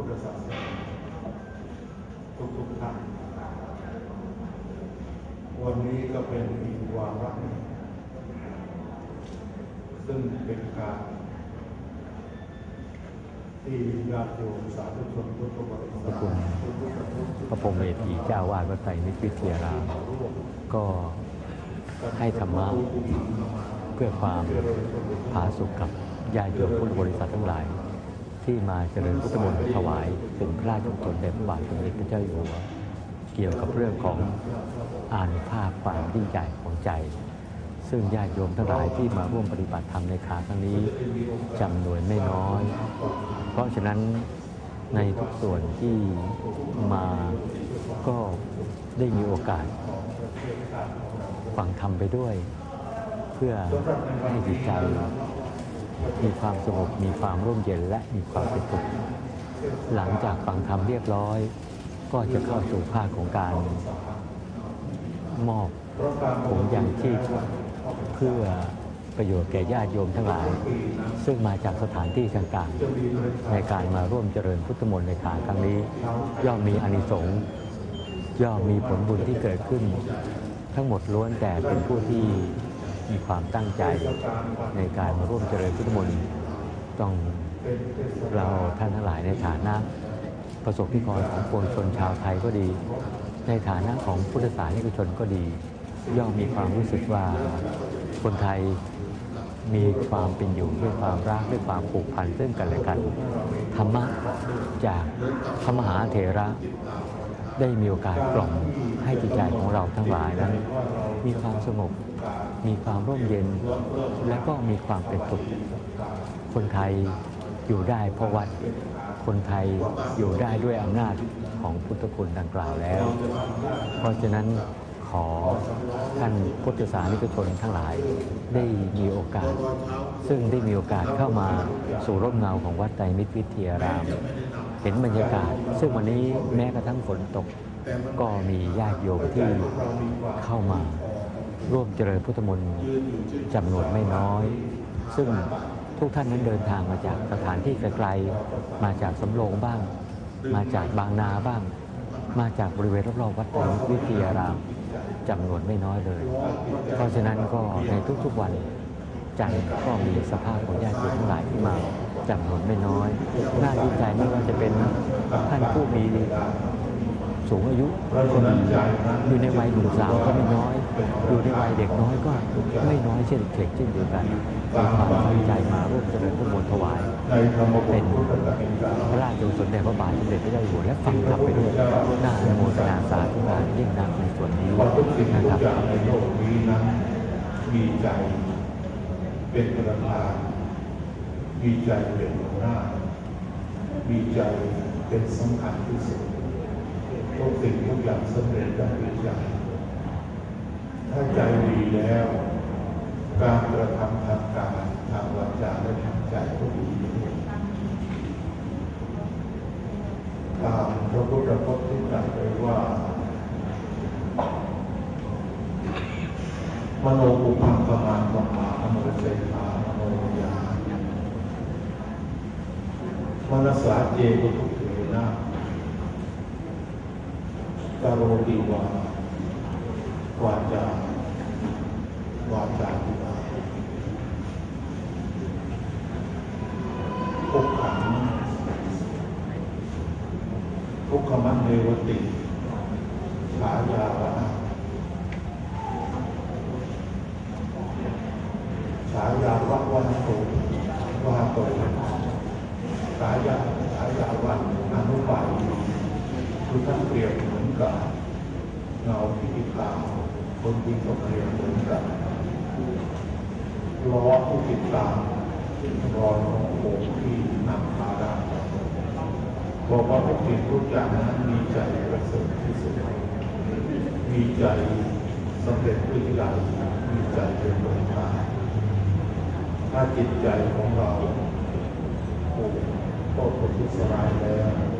พุทธศาสนาทุกๆท่านวันนี้ก็เป็นอีกวาระซึ่งเป็นการที่ญาติโยมสาธุชนพุทธบริษัทพระคุณพระพรมเมธีเจ้าวาดวัดไตรมิตรวิทยารามก็ให้ธรรมะเพื่อความผาสุกกับญาติโยมพุทธบริษัททั้งหลาย ที่มาเจริญพุทธมนต์ถวายถึงพระราชกุศลแด่พระบาทสมเด็จพระเจ้าอยู่หัวเกี่ยวกับเรื่องของอานุภาพความยิ่งใหญ่ของใจ ซึ่งญาติโยมทั้งหลายที่มาร่วมปฏิบัติธรรมในคราครั้งนี้จำนวนไม่น้อย เพราะฉะนั้นในทุกส่วนที่มาก็ได้มีโอกาสฟังธรรมไปด้วย เพื่อให้จิตใจ มีความสงบมีความร่มเย็นและมีความเป็นสุขหลังจากฟังธรรมเรียบร้อย ก็จะเข้าสู่ภาคของการมอบถุงยางชีพเพื่อประโยชน์แก่ญาติโยมทั้งหลาย ซึ่งมาจากสถานที่ต่างๆ ในการมาร่วมเจริญพุทธมนต์ในขาครั้งนี้ ย่อมมีอานิสงส์ย่อมมีผลบุญที่เกิดขึ้น ทั้งหมดล้วนแต่เป็นผู้ที่ มีความตั้งใจในการมาร่วมเจริญพุทธมนต์ต้องเราท่านทั้งหลายในฐานะประสบนิกรของปวงชนชาวไทยก็ดี ในฐานะของพุทธศาสนิกชนก็ดี ย่อมมีความรู้สึกว่าคนไทยมีความเป็นอยู่ด้วยความรักด้วยความผูกพันซึ่งกันและกันธรรมะจากพระมหาเถระ ได้มีโอกาสกล่อมให้จิตใจของเราทั้งหลายนั้น มีความสงบ มีความร่มเย็น และก็มีความเป็นสุขคนไทยอยู่ได้เพราะวัด คนไทยอยู่ได้ด้วยอำนาจของพุทธคุณดังกล่าวแล้ว เพราะฉะนั้นขอท่านพุทธศาสนิกชนทั้งหลายได้มีโอกาส ซึ่งได้มีโอกาสเข้ามาสู่ร่มเงาของวัดไตรมิตรวิทยาราม เห็นบรรยากาศ ซึ่งวันนี้แม้กระทั่งฝนตกก็มีญาติโยมที่เข้ามา ร่วมเจริญพุทธมนต์จำนวนไม่น้อย ซึ่งทุกท่านนั้นเดินทางมาจากสถานที่ไกลๆ มาจากสำโรงบ้าง มาจากบางนาบ้าง มาจากบริเวณรอบๆวัดไตรมิตรวิทยารามจำนวนไม่น้อยเลย เพราะฉะนั้นก็ในทุกๆวันจันทร์ก็มีสภาพของญาติโยมทั้งหลายที่มาจำนวนไม่น้อย น่าดีใจไม่ว่าจะเป็นท่านผู้มี สูงอายุคนอยู่ในวัยหนุ่มสาวก็ไม่น้อย อยู่ในวัยเด็กน้อยก็ไม่น้อยเช่นเช่นเช่นเดียวกันมีความตั้งใจมาร่วมเจริญพุทธมนต์ถวายในธรรมเป็นพุทธกติกาพระราชกุศลแด่พระบาทสมเด็จพระเจ้าอยู่หัวและฟังธรรมไปด้วยน่าอนุโมทนาสาธุการยิ่งนักในส่วนนี้เพราะทุกสิ่งนะทุครักบอย่างในโลกนี้นั้นมีใจเป็นประธานมีใจเป็นหัวหน้ามีใจเป็นสำคัญที่สุด ทุกสิ่งทุกอย่างสำเร็จได้ด้วยใจถ้าใจดีแล้ว การกระทำทางกายทางวาจาและทางใจก็ดีด้วยตามพระพุทธพจน์ที่ตรัสไว้ว่ามโนปุพังกมานกัมมาอโนเสถามโนยามนสาเจกุทุเถนะกโร ติวาวาจาวาจาติวาทุกขังทุกขมันเนวติฉายาวะฉายาวัวันโตวาโตฉายาฉายาวันอนุบาลคือท่านเปรียบเหมือนกับ เงาที่ติดตามคนยิงก็เรียบเหมือนกับล้อที่ติดตามรอยของโขงที่นำพาด้บอกว่าทุกสิ่งทุกอย่างนั้นมีใจประเสริฐที่สุดมีใจสำเร็จด้วยใจมีใจเป็นประธานถ้าจิตใจของเราถูกโทษคนที่สลายแล้ว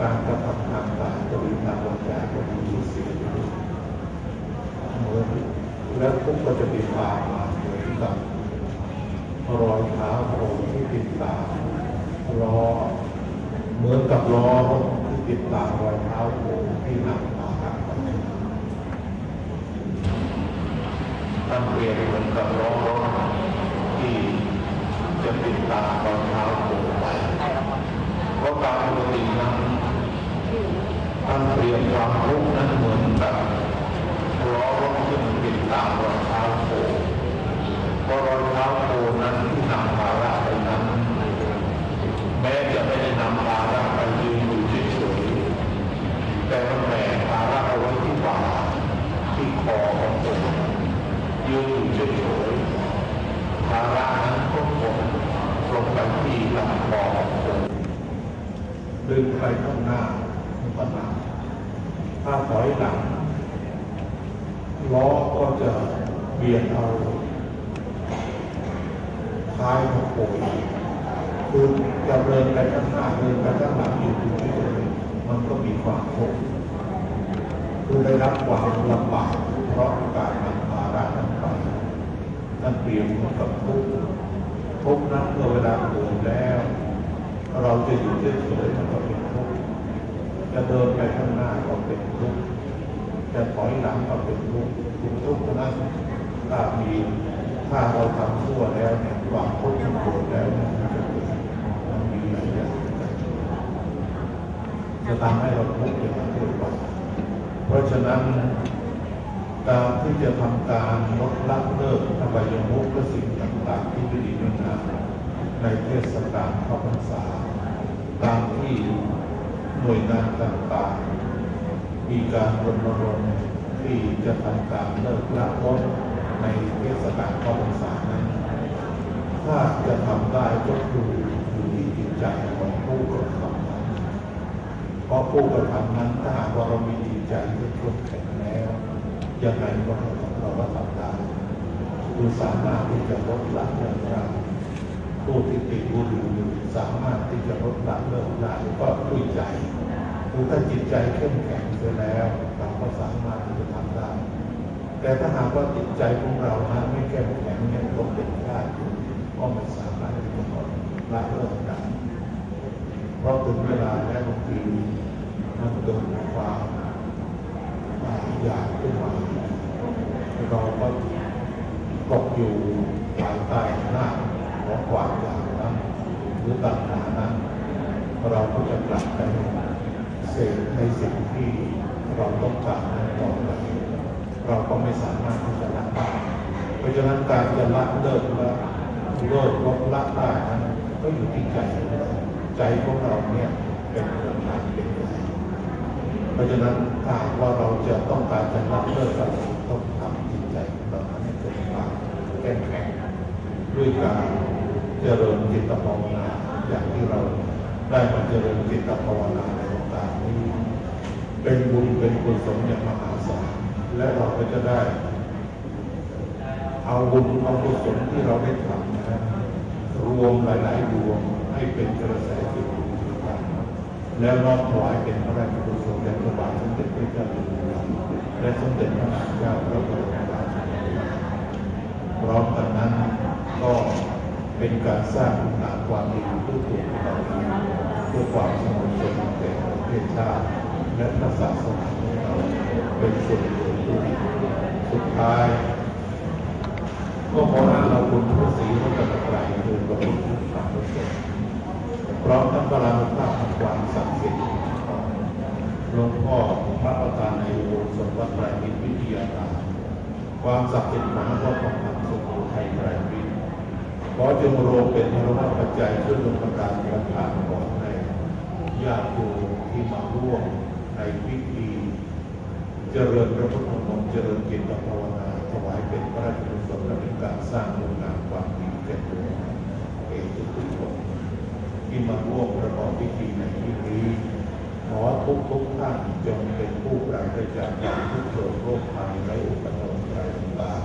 การกระทำทางกายก็ดีทางวาจก็ดีที่เสียเหมือนแล้วทุกก็จะติดตามมาเหมือนกับรอยเท้าโผล่ที่ติดตามล้อเหมือนกับล้อที่ติดตามรอยเท้าโผล่ที่นำมาหักไปตั้งเปรียบเหมือนกับล้อรถที่จะติดตามรอยเท้าโผล่ไปเพราะการปกตินั้น ท่านเตรียมความทุกข์นั้นเหมือนกับล้อรถที่มันติดตามรอยเท้าโผล่เพราะรอยเท้าโผล่นั้นที่นำภาระไปนั้น แม้จะไม่ได้นำภาระไปยืนอยู่เฉยๆแต่มันแบกภาระเอาไว้ที่บ่าที่คอของตนยืนอยู่เฉยๆภาระนั้นก็กดลงไปที่ลำคอของตนดึงไปข้างหน้ามันก็หนักถ้าถอยหลัง ล้อก็จะเบียดเอาท้ายมาโผล่คือจะเดินไปข้างหน้าเดินไปข้างหลังอยู่อยู่ที่เดิมมันก็มีความทุกข์คือได้รับความลำบากเพราะการนำภาระนั้นไปนั่นเปรียบเหมือนกับทุกข์ทุกข์นั้นเมื่อเวลาเกิดแล้ว เราจะอยู่เฉยๆมันก็เป็นทุกข์จะเดินไปข้างหน้าก็เป็นทุกข์ จะถอยหลังก็เป็นทุกข์เป็นทุกข์นั้นถ้ามีถ้าเราทำชั่วแล้วเนี่ยความทุกข์มันเกิดแล้วมันจะเกิดมันมีหลายอย่างจะทำให้เราทุกข์อย่างนั้นด้วยกันเพราะฉะนั้นการที่จะทำการลดละเลิกอบายมุขและสิ่งต่างๆที่ไม่ดีไม่งามในเทศกาลเข้าพรรษาตามที่หน่วยงานต่างๆ มีการรณรงค์ที่จะทำการเลิกละลดในเทศกาลเข้าพรรษานั้น ถ้าจะทำได้ก็คืออยู่ที่จิตใจของผู้กระทำนั้นเพราะผู้กระทำนั้นถ้าหากว่าเรามีจิตใจที่เข้มแข็งแล้วยังไงก็เราก็ทำได้คือสามารถที่จะลดละเลิกได้ผู้ที่ติดบุหรี่อยู่สามารถที่จะลดละเลิกได้ก็ด้วยใจ คือถ้าจิตใจเข้มแข็งเสร็จแล้วเราก็สามารถที่จะทำได้ แต่ถ้าหากว่าจิตใจของเรานั้นไม่เข้มแข็งยังตกเป็นได้อยู่ก็ไม่สามารถที่จะลดละเลิกได้เพราะถึงเวลาแล้วบางทีมันเกิดความอยากขึ้นมาเราก็ตกอยู่ภายใต้หน้าของความอยากนั้นหรือตัณหานั้นเราก็จะกลับไป เสพในสิ่งที่เราต้องการนั้นต่อไปเราก็ไม่สามารถที่จะละได้เพราะฉะนั้นการจะละเลิกละเลิกลดละได้นั้นก็อยู่ที่ใจใจของเราเนี่ยเป็นคนทำเป็นเพราะฉะนั้นถ้าหากว่าเราจะต้องการจะละเลิกอะไรต้องทำจิตใจของเรานั้นให้เกิดความเข้มแข็งด้วยการเจริญจิตภาวนาอย่างที่เราได้มาเจริญจิตภาวนาใน โอกาสนี้เป็นบุญเป็นกุศลอย่างมหาศาลและเราก็จะได้ เอาบุญเอากุศลที่เราได้ทำนะรวมหลายๆดวงให้เป็นกระแสจิตเดียวกันแล้วน้อมถวายเป็นพระราชกุศลแด่พระบาทสมเด็จพระเจ้าอยู่หัวและสมเด็จพระนางเจ้าพระบรมราชินีนาถพร้อมกันนั้นก็เป็นการสร้างคุณงามความดีเพื่อตัวเราเองเพื่อความสงบสุขแก่ประ เทศชาติและพระศาสนาของเราเป็นส่วนรวมด้วยสุดท้ายก็ขออาเราคุณพระศรีพระตนตรัยคือพระพุทธธรรมประเสริฐพร้อมทั้งพลังภาพความศักดิ์สิทธิ์หลวงพ่อพระประธานในอุโบสถวัดไตรมิตรวิทยารามความศักดิ์สิทธิ์ของหลวงพ่อทองคำสุโขทัยไตรมิตรขอจงรวมเป็นพระราชปัจจัยช่วยดลบันดาลประทานก่อนให้ญาติโยม ที่มาร่วมในพิธีเจริญพระพุทธมนต์เจริญจิตภาวนาถวายเป็นพระราชกุศลและเป็นการสร้างมูลงามความดีแก่ตัวเองทุกๆคนที่มาร่วมประกอบพิธีในที่นี้ขอทุกทุกท่านจงเป็นผู้ปราศจากความทุกข์โศกโรคภัยและอุปสรรคอะไรต่าง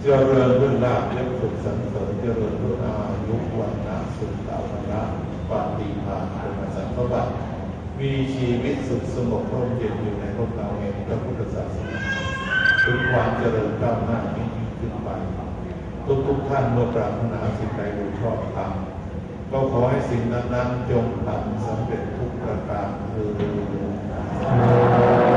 เจริญด้วยลาภและสุขสันเสริญเจริญด้วยอายุวันนะสุขภาพนะปฏิภาณเป็นสัมภวัต มีชีวิตสุขสงบร่มเย็นอยู่ในร่มเงาแห่งพระพุทธศาสนาถึงความเจริญก้าวหน้ายิ่งขึ้นไปทุกทุกท่านเมื่อปรารถนาสิ่งใดโดยชอบธรรมก็ขอให้สิ่งนั้นๆจงทำสำเร็จทุกประการเธอ